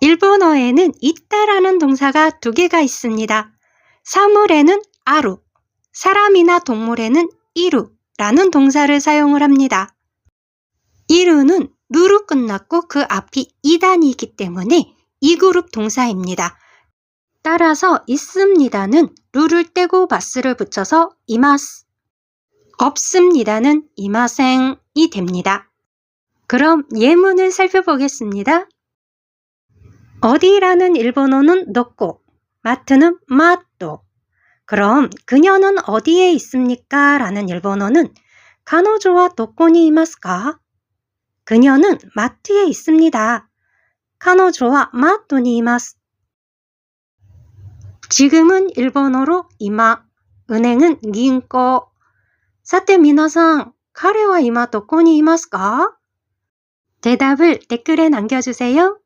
일본어에는 있다라는 동사가 두 개가 있습니다. 사물에는 아루, 사람이나 동물에는 이루라는 동사를 사용을 합니다. 이루는 루로 끝났고 그 앞이 이단이기 때문에 이 그룹 동사입니다. 따라서 있습니다는 루를 떼고 바스를 붙여서 이마스, 없습니다는 이마생이 됩니다. 그럼 예문을 살펴보겠습니다. 어디라는 일본어는 넣고 마트는 마또 그럼 그녀는 어디에 있습니까? 라는 일본어는 카노조와 도코니 이마스까? 그녀는 마트에 있습니다. 카노조와 마토니 이마스. 지금은 일본어로 이마, 은행은 긴코. 사테 미나상, 카레와 이마 도코니 이마스까? 대답을 댓글에 남겨주세요.